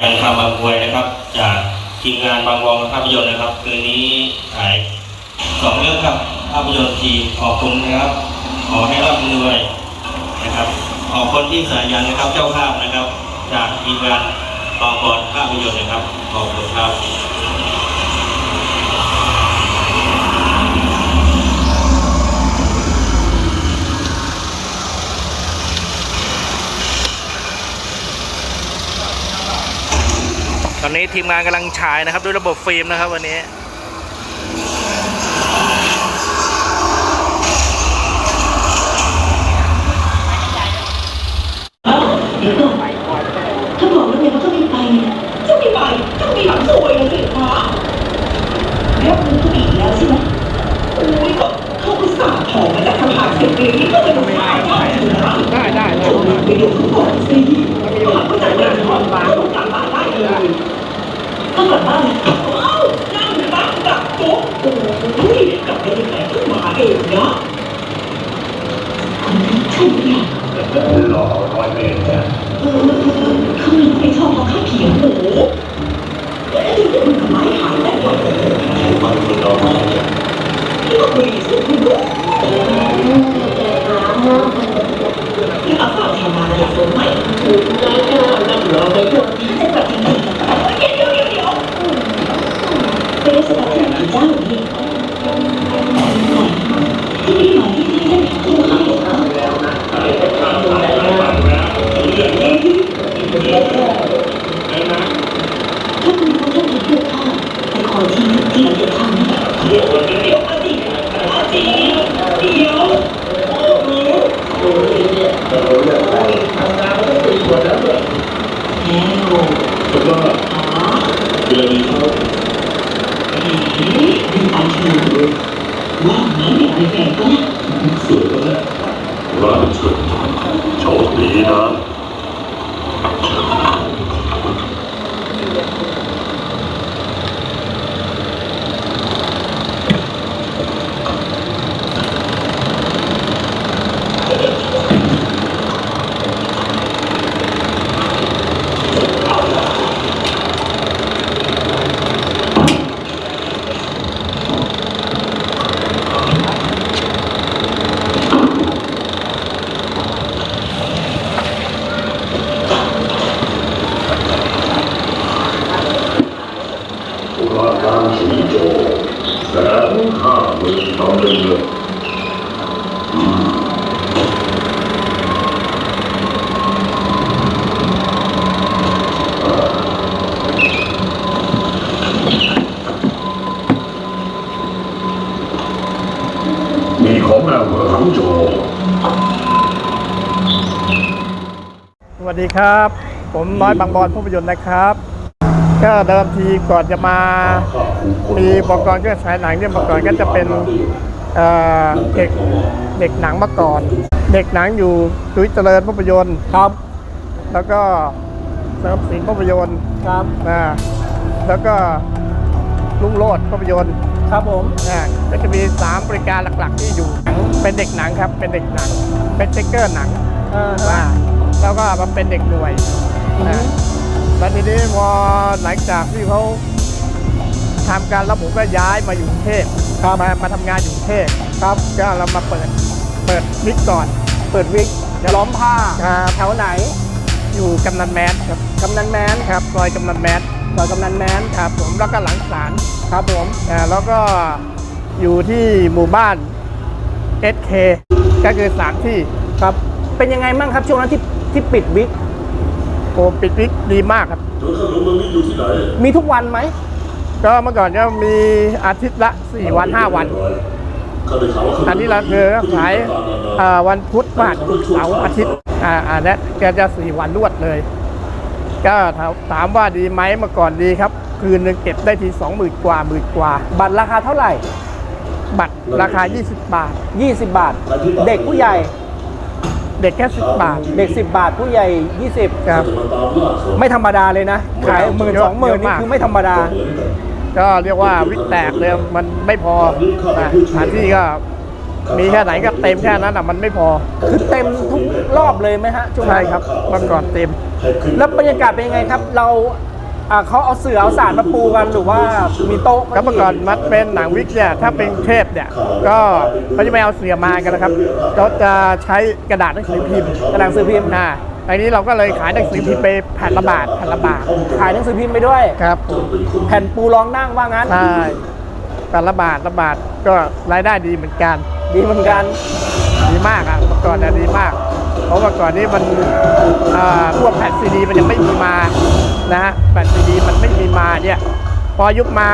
การคำบางกวยนะครับ จากทีมงานบางวองภาพยนตร์นะครับ คืนนี้ถ่ายสองเรื่องครับภาพยนตร์ทีขอบคุณนะครับ ขอให้ร่ำรวยนะครับ ขอบคนที่สายันนะครับเจ้าภาพนะครับ จากทีมงานบางกรภาพยนตร์นะครับขอบคุณครับ ตอนนี้ทีมงานกำลังฉายนะครับ ด้วยระบบฟิล์มนะครับวันนี้เดี๋ยวก่อนถ้าบอกแล้วไงว่าเจ้าไม่ไปเนี่ยเจ้าไม่ไปเจ้ามีหลังสวยเลยสิคะแล้วคุณก็มีอีกแล้วใช่ไหมโอ้ยก็เขาอุตส่าห์ถอมาจากสภาเสรีนี่ก็เลยไม่ได้ได้ได้ได้เจ้าดูไปดูเขาก่อนสิถ้าเขาจ่ายเงินทอนมาก็กลับบ้านได้เลยก็กลับบ้านเลยเอ้านั่งบ้านกลับ โอ้ยกลับไปยังไงเพิ่งมาเองนะคนนี้ใช่ไหมเนี่ยหล่อร้อยเมตรเนี่ยเออเขามีไม่ชอบเขาข้าเขียงหมูแล้วไอ้ที่มันทำไมหายได้ก่อนมันคือเราไม่เนี่ยที่ก็คุยสุดคุณรู้ที่อาฝากทำงานอะไรรู้ไหมถูกนายจ้างนั่งรอไปพวกนี้จะกลับที่ไหนเดี๋ยวเดี๋ยวเดี๋ยวเป็น สถานที่กี่เจ้านี่ที่นี่หมายที่ที่ได้ตัวใครเหรอ ถ้าคุณเขาจะผิดเพื่อข้าแต่ขอทีที่เราจะทำเดี๋ยวเดี๋ยวอาจีอาจีเดี๋ยวโอ้โห เราเลือกไปทำงานก็เป็นส่วนแล้วเนี่ย แล้ว แต่ว่า อ๋อ เดือนนี้เขา เอ๊ะดีใจเชียวว่างั้นเนี่ยไอ้แฟนก็ สวยแล้วเนี่ยร้านเชิญโชคดีนะ ราคาสีโจแสนห้าหมื่นตำลึงเลยมีของแม่เหมืองโจ สวัส ดีครับ ผมน้อยบางบอนภาพยนตร์นะครับ ก็เดิมทีก่อนจะมามีอุปกรณ์เครื่องฉายหนังเนี่ยเมื่อก่อนก็จะเป็นเอ่อเด็กเด็กหนังมาก่อน เด็กหนังอยู่ดุยเจริญภาพยนตร์ครับ แล้วก็เสริมสินภาพยนตร์ครับนะแล้วก็ลุงโลดภาพยนตร์ครับผมนะก็จะมีสามบริการหลักๆ ที่อยู่หนังเป็นเด็กหนังครับเป็นเด็กหนัง เป็นเช็คเกอร์หนังอ่า แล้วก็มาเป็นเด็กหน่วยนะแล้วทีนี้พอหลังจากที่เขาทำการระบุก็ย้ายมาอยู่กรุงเทพมามาทำงานอยู่กรุงเทพครับก็เรามาเปิดเปิดวิกก่อน เปิดวิกล้อมผ้าแถวไหน อยู่กำนันแมนครับกำนันแมนครับซอยกำนันแมนซอยกำนันแมนครับผมแล้วก็หลังศาลครับผมอ่าแล้วก็อยู่ที่หมู่บ้าน SK ก็คือสามที่ครับเป็นยังไงบ้างครับช่วงนั้นที่ ที่ปิดวิกโอ้ปิดวิกดีมากครับจนขนมมันนี่อยู่ที่ไหนมีทุกวันไหม ก็เมื่อก่อนก็มีอาทิตย์ละ 4 วัน 5 วันข้าได้ข่าวว่าอันนี้เราคือขายอ่าวันพุธพฤหัสศุกร์เสาร์อาทิตย์ อ่าอันนี้แกจะสี่วันรวดเลย ก็ถามถามว่าดีไหมเมื่อก่อนดีครับ คืนหนึงเก็บได้ทีสองหมื่นกว่าหมื่นกว่า บัตรราคาเท่าไหร่ บัตรราคา 20 บาท 20 บาท เด็กผู้ใหญ่ เด็กแค่10บาท เด็ก 10 บาทผู้ใหญ่ 20 ครับจะมาตามล่าคนไม่ธรรมดาเลยนะ ขายหมื่นสองหมื่นนี่คือไม่ธรรมดาเหมือนกันก็เรียกว่าวิกแตกเลยมันไม่พอนะสถานที่ก็มีแค่ไหนก็เต็มแค่นั้นอะมันไม่พอคือเต็มทุกรอบเลยไหมฮะช่วงนั้นใช่ครับเมื่อก่อนเต็ม แล้วบรรยากาศเป็นยังไงครับ เรา อ่าเขาเอาเสือเอาสารมาปูกันหรือว่ามีโต๊ะก็เมื่อก่อนมันเป็นหนังวิกเนี่ยถ้าเป็นเทพเนี่ยก็เขาจะไม่เอาเสือมากันนะครับเขาจะใช้กระดาษหนังสือพิมพ์กระดาษหนังสือพิมพ์นะอันนี้เราก็เลยขายหนังสือพิมพ์ไปแผ่นละบาทแผ่นละบาทขายหนังสือพิมพ์ไปด้วยครับแผ่นปูรองนั่งว่างั้นใช่แผ่นละบาทละบาทก็รายได้ดีเหมือนกัน ดีเหมือนกัน ดีมากอะเมื่อก่อนเนี่ยดีมาก เพราะเมื่อก่อนนี้มันอ่าพวกแผ่นซีดีมันยังไม่มีมานะฮะแผ่นซีดีมันไม่มีมาเนี่ยพอยุคมา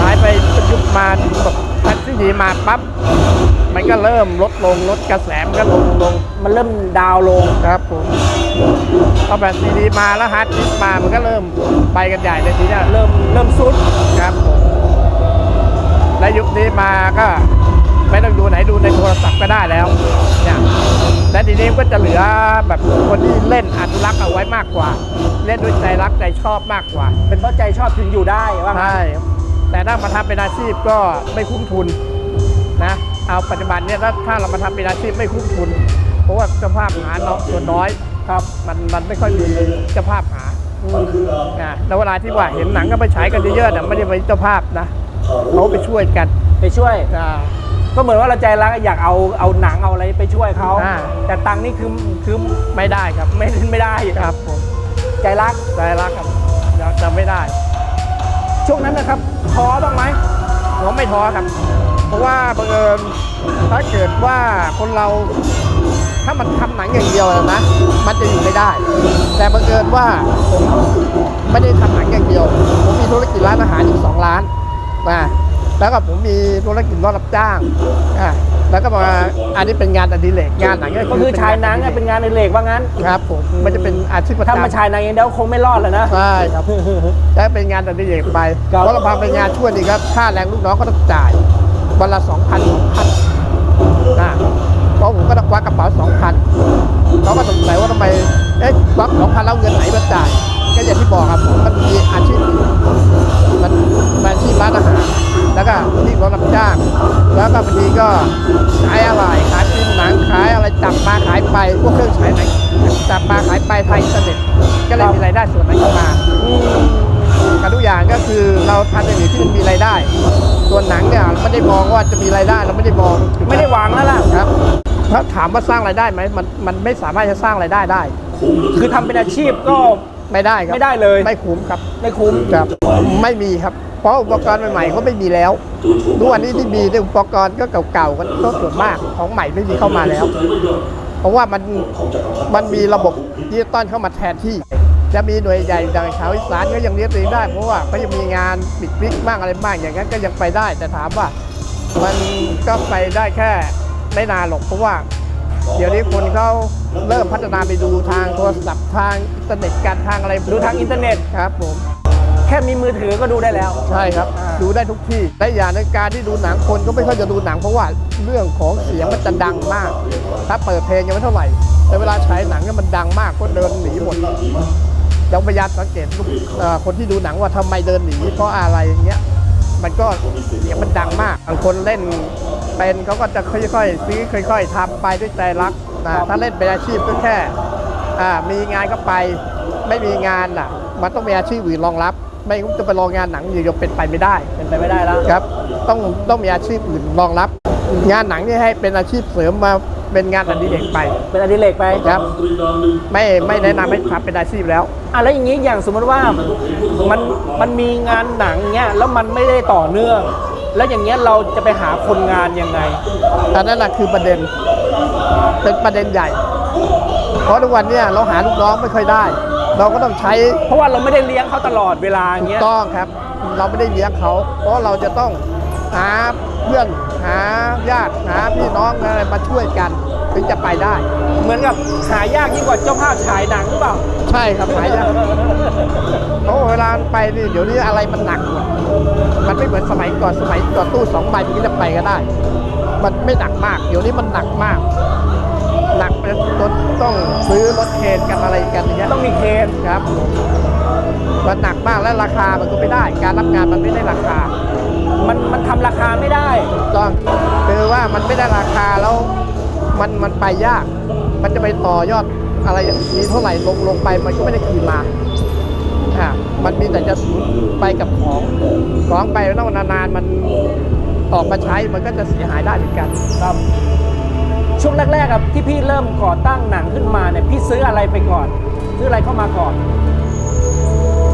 หายไปยุคมาแบบแผ่นซีดีมาปั๊บมันก็เริ่มลดลงลดกระแสมันก็ลงลงมันเริ่มดาวลงครับผมพอแผ่นซีดีมาแล้วฮาร์ดดิสมามันก็เริ่มไปกันใหญ่เลยทีนี้เริ่มเริ่มซุดครับผมและยุคนี้มาก็ ไม่ต้องดูไหนดูในโทรศัพท์ก็ได้แล้วเนี่ยและทีนี้ก็จะเหลือแบบคนที่เล่นอนุรักษ์เอาไว้มากกว่า เล่นด้วยใจรักใจชอบมากกว่าเป็นเพราะใจชอบถึงอยู่ได้ว่างั้นใช่แต่ถ้ามาทำเป็นอาชีพก็ไม่คุ้มทุนนะเอาปัจจุบันเนี่ยถ้าถ้าเรามาทำเป็นอาชีพไม่คุ้มทุน เพราะว่าเจ้าภาพหาเนาะส่วนน้อยครับมันมันไม่ค่อยมีเจ้าภาพหานะแล้วเวลาที่ว่าเห็นหนังก็ไปฉายกันเยอะๆเนี่ยไม่ได้ไปเจ้าภาพนะเขาไปช่วยกันไปช่วยอ่า ก็เหมือนว่าเราใจรักอยากเอาเอาหนังเอาอะไรไปช่วยเขาอ่า แต่ตังค์นี่คือคือไม่ได้ครับ ไม่ไม่ได้ครับผมใจรักใจรักครับจะจะไม่ได้ช่วงนั้นนะครับท้อบ้างไหม ผมไม่ท้อครับ เพราะว่าบังเอิญถ้าเกิดว่าคนเราถ้ามันทำหนังอย่างเดียวนะ มันจะอยู่ไม่ได้ แต่บังเอิญว่าผมไม่ได้ทำหนังอย่างเดียว ผมมีธุรกิจร้านอาหารอีกสองร้านนะ แล้วก็ผมมีธุรกิจรถรับจ้างอะแล้วก็มาอันนี้เป็นงานอดิเรกงานหนังก็คือฉายหนังอะเป็นงานในเหล็กว่างั้นครับผมมันจะเป็นอาชีพประถ้าจำมาฉายหนังอย่างเดียวคงไม่รอดแล้วนะใช่ครับและเป็นงานอดิเรกไปครับเพราะเราพาเป็นงานช่วยนี่ครับค่าแรงลูกน้องก็ต้องจ่ายวันละสองพันสองพันนะเพราะผมก็ต้องควักกระเป๋าสองพันเขาก็สงสัยว่าทำไมเอ๊ะควักสองพันแล้วเงินไหนมาจ่าย ก็อย่างที่บอกครับผมมันมีอาชีพอื่นมันมันอาชีพร้านอาหาร แล้วก็ที่รถรับจ้าง แล้วก็บางทีก็ขายอะไรขายฟิล์มหนังขายอะไรจับมาขายไปพวกเครื่องฉายหนังจับมาขายไปทางอินเทอร์เน็ตก็เลยมีรายได้ส่วนนั้นเข้ามากันทุกอย่างก็คือเราทำอย่างอื่นที่มันมีรายได้ ส่วนหนังเนี่ยเราไม่ได้มองว่าจะมีรายได้เราไม่ได้มองไม่ได้หวังแล้วล่ะครับถ้าถามว่าสร้างรายได้ไหมมันมันไม่สามารถจะสร้างรายได้ได้ คือทำเป็นอาชีพก็ ไม่ได้ครับไม่ได้เลย ไม่คุ้มครับไม่คุ้มครับไม่มีครับ เพราะอุปกรณ์ใหม่ๆเขาไม่มีแล้วทุกวันนี้ที่มีเนี่ยอุปกรณ์ก็เก่าๆกันก็ส่วนมากของใหม่ไม่มีเข้ามาแล้ว เพราะว่ามันมันมีระบบดิจิตอลเข้ามาแทนที่ จะมีหน่วยใหญ่ดังชาวอีสานก็ยังเลี้ยงตัวเองได้ เพราะว่าเขายังมีงานปิดวิกบ้างอะไรบ้างอย่างนั้นก็ยังไปได้แต่ถามว่า มันก็ไปได้แค่ไม่นานหรอกเพราะว่า เดี๋ยวนี้คนเขาเริ่มพัฒนาไปดูทางโทรศัพท์ทางอินเทอร์เน็ตการทางอะไรดูทางอินเทอร์เน็ตครับผม แค่มีมือถือก็ดูได้แล้ว ใช่ครับอ่าดูได้ทุกที่และอย่างในการที่ดูหนังคนก็ไม่ค่อยจะดูหนังเพราะว่าเรื่องของเสียงมันจะดังมาก ถ้าเปิดเพลงยังไม่เท่าไหร่ แต่เวลาฉายหนังเนี่ยมันดังมากก็เดินหนีหมดลองพยายามสังเกตลูกเอ่อคนที่ดูหนังว่าทำไมเดินหนีเพราะอะไรอย่างเงี้ยมันก็เสียงมันดังมากบางคนเล่น เป็นเขาก็จะค่อยๆซื้อค่อย ๆทำไปด้วยใจรักนะถ้าเล่นเป็นอาชีพก็แค่อ่ามีงานก็ไปไม่มีงานอะ มันต้องมีอาชีพอื่นรองรับ ไม่งั้นจะไปรองานหนังอย่างเดียวเป็นไปไม่ได้เป็นไปไม่ได้แล้วครับ ต้องต้องมีอาชีพอื่นรองรับ งานหนังนี่ให้เป็นอาชีพเสริมมาเป็นงานอดิเรกไป เป็นอดิเรกไปครับ ไม่ไม่แนะนำให้ทำเป็นอาชีพแล้วอะแล้วอย่างนี้อย่างสมมติว่ามันมันมีงานหนังเงี้ยแล้วมันไม่ได้ต่อเนื่อง แล้วอย่างเงี้ยเราจะไปหาคนงานยังไง อันนั้นแหละคือประเด็น เป็นประเด็นใหญ่ เพราะทุกวันเนี้เราหาลูกน้องไม่ค่อยได้ เราก็ต้องใช้เพราะว่าเราไม่ได้เลี้ยงเขาตลอดเวลาอย่างถูกเงี้ย ต้องครับ เราไม่ได้เลี้ยงเขา เพราะเราจะต้องหาเพื่อนหาญาติหาพี่น้องอะไรมาช่วยกัน ถึงจะไปได้ เหมือนกับหายากยิ่งกว่าเจ้าภาพฉายหนังหรือเปล่า ใช่ครับหายากเพราะเวลาไปนี่เดี๋ยวนี้อะไรมันหนักหมดมันไม่เหมือนสมัยก่อนสมัยก่อนตู้สองใบมันก็จะไปก็ได้ มันไม่หนักมาก เดี๋ยวนี้มันหนักมากหนักไปจนต้องซื้อรถเคนกันอะไรกันอย่างเงี้ยต้องมีเคนครับมันหนักมากและราคามันก็ไม่ได้ การรับงานมันไม่ได้ราคา มันมันทำราคาไม่ได้ถูกต้องคือว่ามันไม่ได้ราคา มันมันไปยาก มันจะไปต่อยอดอะไรมีเท่าไหร่ลงลงไปมันก็ไม่ได้คืนมาอ่ามันมีแต่จะสูญไปกับของของไปแล้วนานๆมันออกมาใช้มันก็จะเสียหายได้เหมือนกันครับ ช่วงแรกๆครับที่พี่เริ่มก่อตั้งหนังขึ้นมาเนี่ยพี่ซื้ออะไรไปก่อน ซื้ออะไรเข้ามาก่อน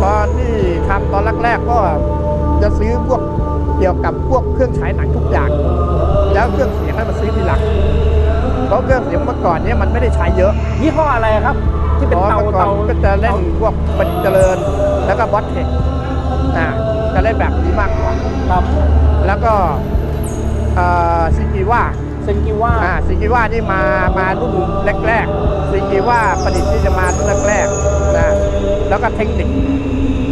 ตอนที่ทำตอนแรกๆก็จะซื้อพวกเกี่ยวกับพวกเครื่องฉายหนังทุกอย่าง แล้วเครื่องเสียงให้มาซื้อทีหลัง เพราะเครื่องเสียงเมื่อก่อนเนี้มันไม่ได้ใช้เยอะยี่ห้ออะไรครับ ที่เป็นเตาเมื่อก่อนเตาก็จะเล่นพวกบันเจริญแล้วก็บอสเทคอ่าจะเล่นแบบนี้มากกว่าครับ แล้วก็ซิงกิว่าเซนกิว่าอ่าซิงกิว่านี่มามารุ่นแรกๆซิงกิว่าประดิษฐ์ที่จะมารุ่นแรกๆนะแล้วก็เทคนิค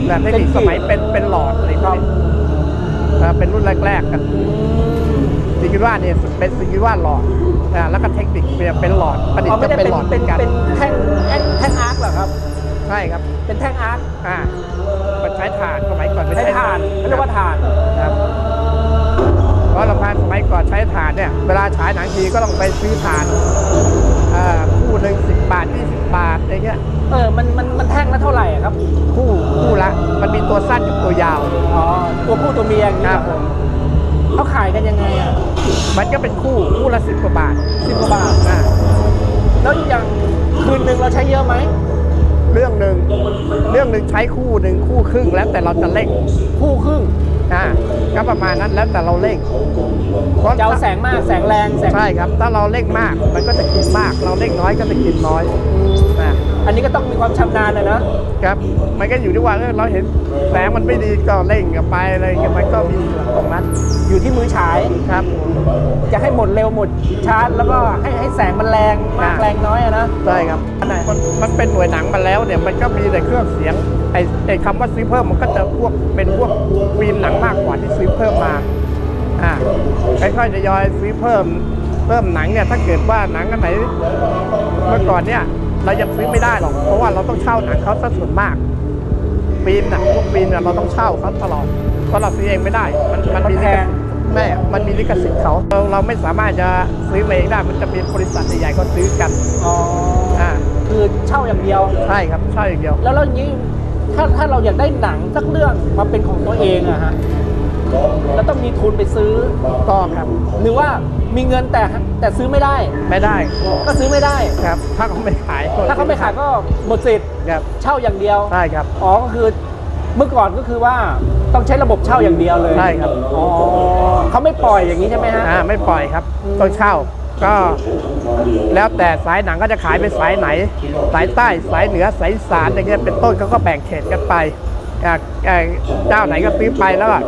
นะเทคนิคสมัยเป็นเป็นหลอดอะไรพวกนี้อ่าเป็นรุ่นแรกๆกัน กิว่าเนี่ยเป็นซิกิว่าหลอดอ่าแล้วก็เทคนิคเป็นเป็นหลอดประดิษเขาฐ์ไม่จะได้เป็นเป็นหลอดเหเป็มืนอนกันเป็นแท่งแท่งแท่งอาร์คเหรอครับใช่ครับเป็นแท่งอาร์คอ่ามันใช้ถ่านสมัยก่อนไม่ใช้ใช้ถ่านเขาเรียกว่าถ่านครับเพราะลำพังสมัยก่อนใช้ถ่านเนี่ยเวลาฉายหนังทีก็ต้องไปซื้อถ่านอ่าคู่หนึ่งสิบบาทยี่สิบบาทอะไรเงี้ยเออมันมันมันแท่งละเท่าไหร่อะครับ คู่คู่ละ มันมีตัวสั้นกับตัวยาวอ๋อตัวผู้ตัวเมียอย่างคนี้รับเหผรอม เขาขายกันยังไงอะ มันก็เป็นคู่คู่ละสิบกว่าบาทสิบกว่าบาทอ่าแล้วอย่างคืนหนึ่งเราใช้เยอะไหม เรื่องหนึ่งเรื่องหนึ่งใช้คู่หนึ่งคู่ครึ่งแล้วแต่เราจะเล่งคู่ครึ่งอ่าก็ประมาณนั้นแล้วแต่เราเล่งเพราะจะเอาแสงมากแสงแรงแสงใช่ครับ ถ้าเราเล่งมากมันก็จะกินมาก เราเล่งน้อยก็จะกินน้อย อืม อ่าอันนี้ก็ต้องมีความชำนาญนะนะครับ มันก็อยู่ที่ว่าเออเราเห็นแสงมันไม่ดีก็เร่งกันไปอะไรเงี้ยมันก็มีตรงนั้นอยู่ที่มือฉาย ครับ จะให้หมดเร็วหมดชาร์จแล้วก็ให้ให้แสงมันแรงมากอ่าแรงน้อยอะนะใช่ครับมันมันเป็นหน่วยหนังมาแล้วเนี่ยมันก็มีแต่เครื่องเสียงไอ้ไอ้คำว่าซื้อเพิ่มมันก็จะพวกเป็นพวกฟิล์มหนังมากกว่าที่ซื้อเพิ่มมาอ่าค่อยๆทยอยซื้อเพิ่มเพิ่มหนังเนี่ยถ้าเกิดว่าหนังอันไหนเมื่อก่อนเนี่ย เรายังซื้อไม่ได้หรอก เพราะว่าเราต้องเช่าหนังเขาซะส่วนมาก ฟิล์มหนังพวกฟิล์มเนี่ยเราต้องเช่าเขาตลอดเพราะเราซื้อเองไม่ได้ มันมันมีลิขสิทธิ์แม่ มันมีลิขสิทธิ์เขาเราเราไม่สามารถจะซื้อมาเองได้ มันจะมีบริษัทใหญ่ๆก็ซื้อกัน อ๋อ อ่า คือเช่าอย่างเดียว ใช่ครับ เช่าอย่างเดียว แล้วแล้วอย่างนี้ ถ้าถ้าเราอยากได้หนังสักเรื่องมาเป็นของตัวเองอะฮะ แล้วต้องมีทุนไปซื้อต้องครับ หรือว่ามีเงินแต่แต่ซื้อไม่ได้ ไม่ได้ก็ซื้อไม่ได้ ครับ ถ้าเขาไม่ขายถ้าเขาไม่ขายก็หมดสิทธิ์ครับเช่าอย่างเดียวใช่ครับอ๋อก็คือเมื่อก่อนก็คือว่าต้องใช้ระบบเช่าอย่างเดียวเลยใช่ครับอ๋อเขาไม่ปล่อยอย่างนี้ใช่ไหมฮะอ่าไม่ปล่อยครับต้องเช่าก็แล้วแต่สายหนังก็จะขายไปสายไหน สายใต้สายเหนือสายอีสานอย่างเงี้ยเป็นต้นเขาก็แบ่งเขตกันไปอ่าอ่า เจ้าไหนก็ซื้อไปแล้วก็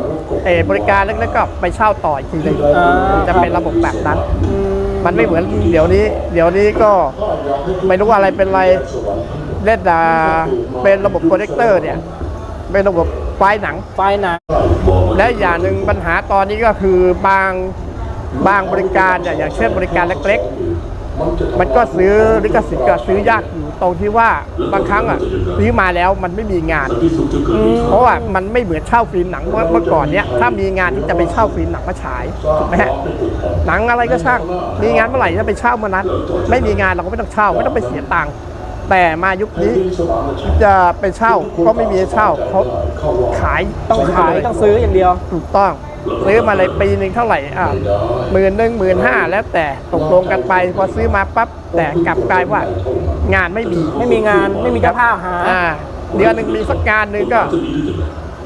เออบริการเล็กๆก็ไปเช่าต่ออีกทีหนึงอ่าจะเป็นระบบแบบนั้นอืมมันไม่เหมือนเดี๋ยวนี้ เดี๋ยวนี้ก็ไม่รู้ว่าอะไรเป็นอะไรเล่นอ่าเป็นระบบโปรเจคเตอร์เนี่ยเป็นระบบไฟล์หนังไฟล์หนัง และอย่างหนึ่งปัญหาตอนนี้ก็คือบางบางบริการเนี่ยอย่างเช่นบริการเล็กๆ มันก็ซื้อลิขสิทธิ์ก็ซื้อยากอยู่ตรงที่ว่าบางครั้งอะซื้อมาแล้วมันไม่มีงาน เพราะว่ามันไม่เหมือนเช่าฟิล์มหนังเมื่อเมื่อก่อนเนี้ยถ้ามีงานที่จะไปเช่าฟิล์มหนังมาฉายถูกไหมฮะหนังอะไรก็ช่าง มีงานเมื่อไหร่จะไปเช่าเมื่อนั้น ไม่มีงานเราก็ไม่ต้องเช่าไม่ต้องไปเสียตังค์แต่มายุคนี้จะไปเช่าก็ไม่มีให้เช่าเขาขายต้องขายต้องซื้ออย่างเดียวถูกต้อง ซื้อมาเลยปีหนึ่งเท่าไหร่อะหมื่นหนึ่งหมื่นห้าแล้วแต่ตกลงกันไปพอซื้อมาปั๊บแต่กลับกลายว่างานไม่มีไม่มีงานไม่มีเจ้าภาพหาอ่าเดือนหนึ่งมีสักงานหนึ่งก็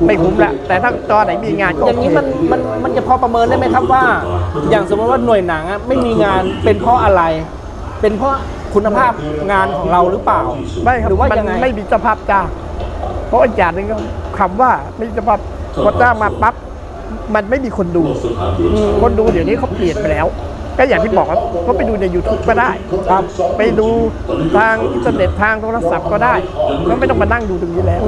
ไม่คุ้มละแต่ถ้าตอนไหนมีงานก็อย่างนี้มันมันมันจะพอประเมินได้ไหมครับว่า อย่างสมมติว่าหน่วยหนังอะไม่มีงานเป็นเพราะอะไร เป็นเพราะคุณภาพงานของเราหรือเปล่าไม่ครับหรือว่ามันยังไงไม่มีเจ้าภาพจ้างเพราะอีกอย่างหนึ่งก็คำว่าไม่มีเจ้าภาพพอจ้างมาปั๊บ มันไม่มีคนดู คนดูเดี๋ยวนี้เขาเปลี่ยนไปแล้ว ก็อย่างที่บอกว่าก็ไปดูใน YouTube ก็ได้ครับไปดูทางอินเทอร์เน็ตทางโทรศัพท์ก็ได้ก็ไม่ต้องมานั่งดูตรงนี้แล้ว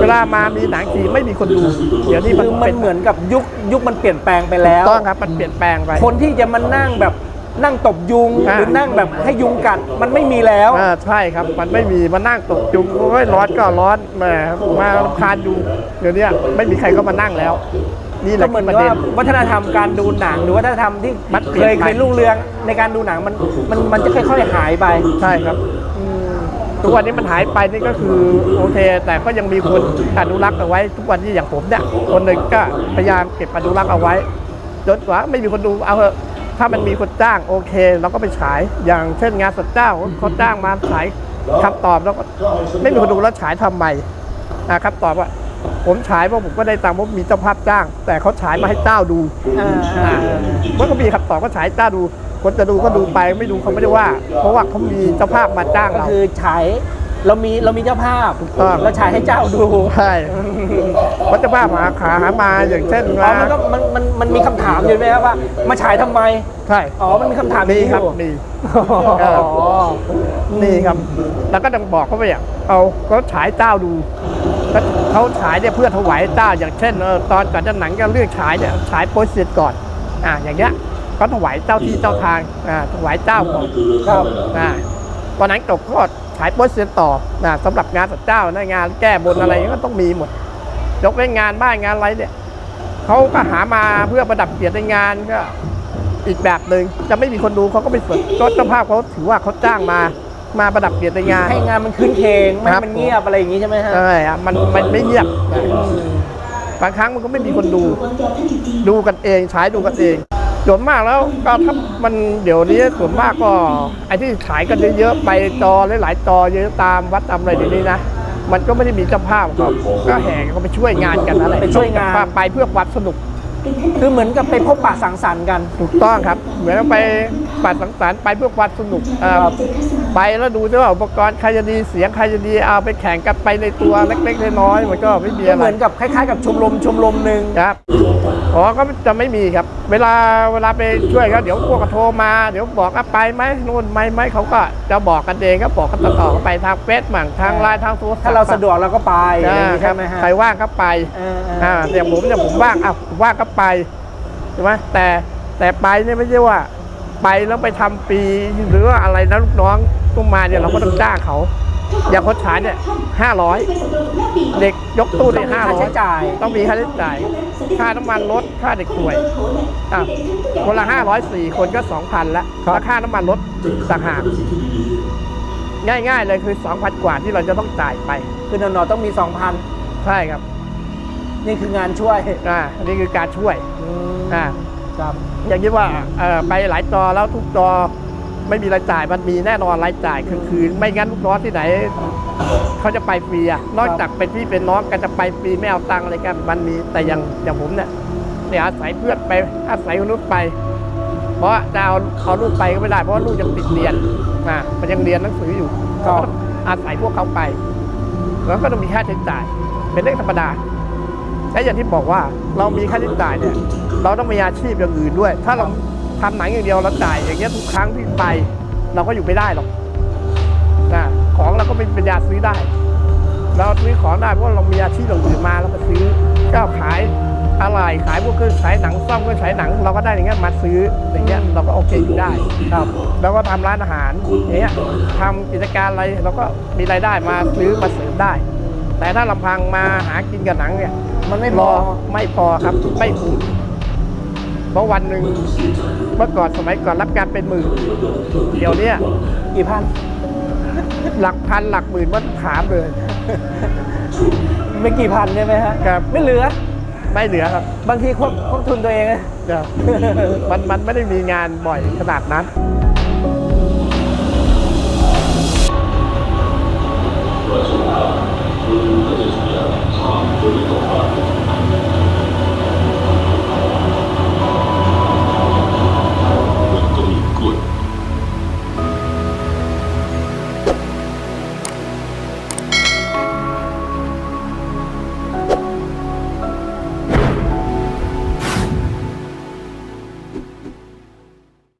เวลามามีหนังทีไม่มีคนดู เดี๋ยวนี้มันคือมันเป็นเหมือนกับยุคยุคมันเปลี่ยนแปลงไปแล้วต้องครับมันเปลี่ยนแปลงไป คนที่จะมานั่งแบบนั่งตบยุงอ่าหรือนั่งแบบให้ยุงกัดมันไม่มีแล้วอ่าใช่ครับ มันไม่มีมานั่งตกจุงโอ้ยร้อนก็ร้อนแหมมารำคาญยุงเดี๋ยวนี้ไม่มีใครก็มานั่งแล้ว นี่แหก็ละเหมือนประว่าเด็นวัฒนธรรมการดูหนัง หรือวัฒนธรรมที่มันเปเคลี่ยยนไป เคยรุ่งเรืองในการดูหนังมันมันมันจะค่อยๆหายไปใช่ครับ อืมทุกวันนี้มันหายไปนี่ก็คือโอเค แต่ก็ยังมีคนอนุรักษ์เอาไว้ ทุกวันนี้อย่างผมเนี่ยคนหนึ่งก็พยายามเก็บอนุรักษ์เอาไว้จนกว่าไม่มีคนดูเอาเถอะถ้ามันมีคนจ้างโอเคเราก็ไปฉายอย่างเช่นงานสัตว์เจ้าเขาจ้างมาฉายคำตอบแล้วก็ไม่มีคนดูแล้วฉายทำไมอ่าคำตอบว่า ผมฉายเพราะผมก็ได้ตังค์เพราะมีเจ้าภาพจ้าง แต่เขาฉายมาให้เจ้าดูอ่าอ่าอ่าเมื่อเขามีคำตอบก็ฉายเจ้าดู คนจะดูก็ดูไปไม่ดูเขาไม่ได้ว่า เพราะว่าเขามีเจ้าภาพมาจ้างก็เรา คือฉายเรามีเรามีเจ้าภาพถูกต้อง เราฉายให้เจ้าดูใช่เพราะเจ้าภาพหาขาหามาอย่างเช่นอ๋อว่ามันก็มันมันมันมีคำถามอยู่ไหมครับว่า มาฉายทำไม ใช่อ๋อมันมีคำถามมีนี้ครับอยู่มีอ๋อ นี่ครับ แล้วก็ต้องบอกเขาไปอะเอาเขาฉายเจ้าดูแล้ว เขาฉายเนี่ยเพื่อถวายเจ้าอย่างเช่นเออตอนก่อนจะหนังจะเลือกฉายเนี่ยฉายโปสเซตก่อนอ่าอย่างเงี้ยเขาถวายเจ้าที่เจ้าทางอ่าถวายเจ้าก่อนครับอ่าตอนนั้นจบก็ฉายโปสเซตต่อนะสำหรับงานสัตว์เจ้านะงานแก้บนอะไรก็ต้องมีหมด ยกเว้นงานบ้านงานอะไรเนี่ยเขาก็หามาเพื่อประดับเกียรติในงานก็อีกแบบหนึ่งจะไม่มีคนดูเขาก็ไม่สนก็เจ้าภาพเขาถือว่าเขาจ้างมา มาประดับเกียรติในงาน ให้งานมันคืนเคงไม่ครัให้บมันเงียบอะไรอย่างงี้ใช่ไหมฮะ ใช่อะมันมันไม่เงียบนะบางครั้งมันก็ไม่มีคนดู ดูกันเองฉายดูกันเองส่วนมากแล้วก็ถ้ามันเดี๋ยวนี้ส่วนมากก็ไอ้ที่ฉายกันเยอะๆไปจอหลายๆจอเยอะตามวัดตามอะไรเดี๋ยวนี้นะมันก็ไม่ได้มีเจ้าภาพก็ก็แห่กันไปช่วยงานกันนั่นแหละไปช่วยงานไปเพื่อความสนุก คือเหมือนกับไปพบปะสังสรรค์กันถูกต้องครับ เหมือนกับไปปัดสังสรรค์ไปเพื่อความสนุกเอ่อไปแล้วดูด้วยว่าอุปกรณ์ใครจะดีเสียงใครจะดีเอาไปแข่งกันไปในตัวเล็กๆน้อยๆมันก็ไม่มีก็อะไรเหมือนกับคล้ายๆกับชมรมชมรมหนึ่งครับอ๋อก็จะไม่มีครับ เวลาเวลาไปช่วยเขาเดี๋ยวพวกก็โทรมาเดี๋ยวบอกอะไปไหมนู่นไหมไหมเขาก็จะบอกกันเองก็บอกกันต่อๆกันไปทางเฟซมั่งทางไลน์ทางโทรศัพท์ถ้าเราสะดวกเราก็ไปอะไรอย่างอ่างี้ครัใช่บไหมฮะใครว่างก็ไปเออเอออ่าอย่างผมเนี่ยผมว่างอะผมว่างก็ไปใช่ไหมแต่แต่ไปเนี่ยไม่ใช่ว่า ไปแล้วไปทำปีหรือว่าอะไรนะลูกน้องต้องมาเนี่ยเราก็ต้องจ้างเขา อย่างคนฉายเนี่ยห้าร้อยเด็กยกตู้เนี่ยห้าค่าร้อใช้ยจ่ายต้องมีค่าใช้จ่าย ค่าน้ำมันรถค่าเด็กป่วยอะคนละห้าร้อยสี่คนก็สองพันละแล้วค่าน้ำมันรถต่างหากง่ายๆเลยคือสองพันกว่าที่เราจะต้องจ่ายไป คือนอนๆต้องมี 2,000 ใช่ครับ นี่คืองานช่วยอ่าอันนี้คือการช่วยอืมอ่าครับอย่างที่ว่าเอ่อไปหลายจอแล้วทุกจอไม่มีรายจ่ายมันมีแน่นอนรายจ่ายคือคืนไม่งั้นลูกน้องที่ไหนเขาจะไปฟรีอะนอกจากเป็นพี่เป็นน้องกันจะไปฟรีไม่เอาตังค์อะไรกันมันมีแต่อย่างอย่างผมเนี่ยเนี่ยอาศัยเพื่อนไปอาศัยคนนู้นไป เพราะจะเอาเอาลูกไปก็ไม่ได้เพราะว่าลูกยังติดเรียนอ่ามันยังเรียนหนังสืออยู่ก็ต้องอาศัยพวกเขาไป แล้วก็ต้องมีค่าใช้จ่าย เป็นเรื่องธรรมดา และอย่างที่บอกว่าเรามีค่าใช้จ่ายเนี่ยเราต้องมีอาชีพอย่างอื่นด้วย ถ้าเราทำหนังอย่างเดียวเราจ่ายอย่างเงี้ยทุกครั้งที่ไป เราก็อยู่ไม่ได้หรอกนะของเราก็ไม่มีปัญญาซื้อได้ เราซื้อของได้เพราะเรามีอาชีพอย่างอื่นมาเรามาซื้อก็ขายอะไรขายพวกเครื่องฉายหนังซ่อมเครื่องฉายหนัง เราก็ได้อย่างเงี้ยมาซื้ออย่างเงี้ยเราก็โอเคอยู่ได้ครับ แล้วก็ทำร้านอาหารอย่างเงี้ยทำกิจการอะไรเราก็มีรายได้มาซื้อมาเสริมได้ แต่ถ้าลำพังมาหากินกับหนังเนี่ย มันไม่รพออไม่พอครับไม่คุ้มเพราะวันหนึ่งเมื่อก่อนสมัยก่อนรับการเป็นหมื่นเดี๋ยวเนี้ยกี่พัน หลักพันหลักหมื่นมันถามเลย ไม่กี่พันใช่ไหมฮะครับไม่เหลือ ไม่เหลือครับ บางทีควบควบทุนตัวเองนะครับมันมันไม่ได้มีงานบ่อยขนาดนั้น